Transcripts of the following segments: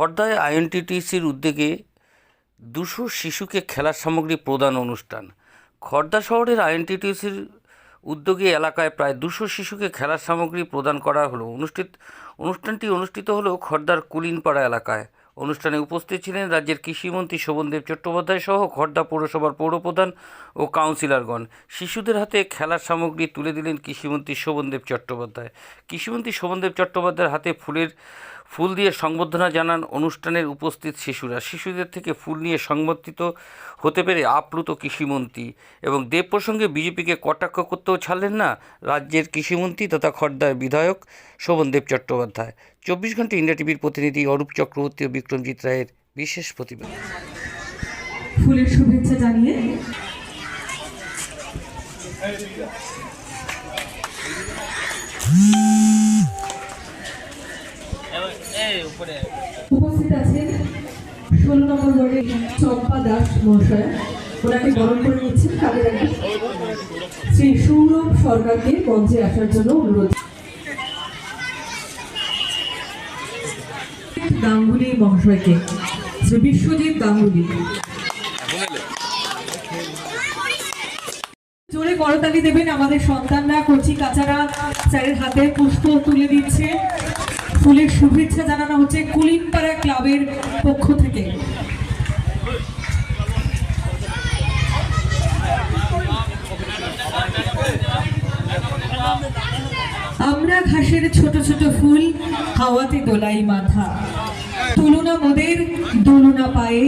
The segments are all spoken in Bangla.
খর্দায় আইএনটিটিসির উদ্যোগে দুশো শিশুকে খেলার সামগ্রী প্রদান অনুষ্ঠান। খর্দা শহরের আইএনটিটিসির উদ্যোগে এলাকায় প্রায় দুশো শিশুকে খেলার সামগ্রী প্রদান করা হলো। অনুষ্ঠিত, অনুষ্ঠানটি অনুষ্ঠিত হলো খর্দার কুলিনপাড়া এলাকায়। অনুষ্ঠানে উপস্থিত ছিলেন রাজ্যের কৃষিমন্ত্রী শোভনদেব চট্টোপাধ্যায় সহ খর্দা পৌরসভার পৌরপ্রধান ও কাউন্সিলরগণ। শিশুদের হাতে খেলার সামগ্রী তুলে দিলেন কৃষিমন্ত্রী শোভনদেব চট্টোপাধ্যায়। কৃষিমন্ত্রী শোভনদেব চট্টোপাধ্যায়ের হাতে ফুলের ফুল দিয়ে সংবর্ধনা জানান অনুষ্ঠানের উপস্থিত শিশুরা। শিশুদের থেকে ফুল নিয়ে সংবর্ধিত হতে পেরে আপ্লুত কৃষিমন্ত্রী এবং দেব প্রসঙ্গে বিজেপিকে কটাক্ষ করতেও ছাড়লেন না রাজ্যের কৃষিমন্ত্রী তথা খর্দার বিধায়ক শোভনদেব চট্টোপাধ্যায়। চব্বিশ ঘণ্টা ইন্ডিয়া টিভির প্রতিনিধি অরূপ চক্রবর্তী ও বিক্রমজিৎ রায়ের বিশেষ প্রতিবেদন। ফুলের শুভেচ্ছা জানিয়ে উপস্থিত আছেন ষোলো নম্বর ওয়ার্ডের চম্পা দাস মহাশয়। ওনাকে বরণ করে নিচ্ছেন শ্রী সৌরভ সরকারকে মঞ্চে আসার জন্য অনুরোধ। গাঙ্গুলি মহাশয়কে, শ্রী বিশ্বজিৎ গাঙ্গুলি। জোরে করতালি দেবেন আমাদের সন্তানরা, কচি কাচারা স্যারের হাতে পুষ্প তুলে দিচ্ছে। ফুলের শুভেচ্ছা জানানো হচ্ছে কুলিনপাড়া ক্লাবের পক্ষ থেকে। আমরা ঘাসের ছোট ছোট ফুল হাওয়াতে দোলাই মাথা। তুলনা মোদের, দোলনা পায়ে।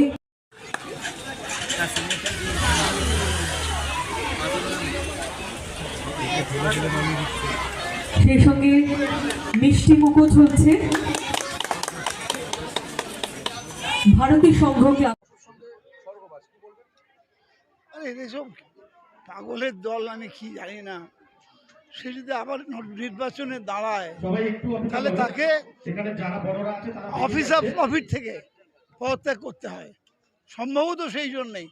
সেই সঙ্গে মিষ্টি মুখো চলছে ভারতী সংঘ ক্লাব এসব পাগলের দল আমি কি জানি না। সে যদি আবার নির্বাচনে দাঁড়ায় তাহলে তাকে অফিস অফ প্রফিট থেকে পদত্যাগ করতে হয়। সম্ভবত সেই জন্যেই।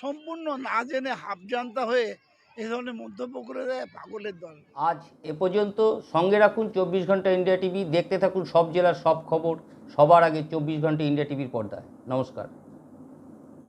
সম্পূর্ণ না জেনে হাফ জানতা হয়ে এ ধরনের মন্তব্য করে দেয় পাগলের দল। আজ এ পর্যন্ত সঙ্গে রাখুন চব্বিশ ঘণ্টা ইন্ডিয়া টিভি, দেখতে থাকুন সব জেলার সব খবর, সবার আগে চব্বিশ ঘণ্টা ইন্ডিয়া টিভির পর্দায়। নমস্কার।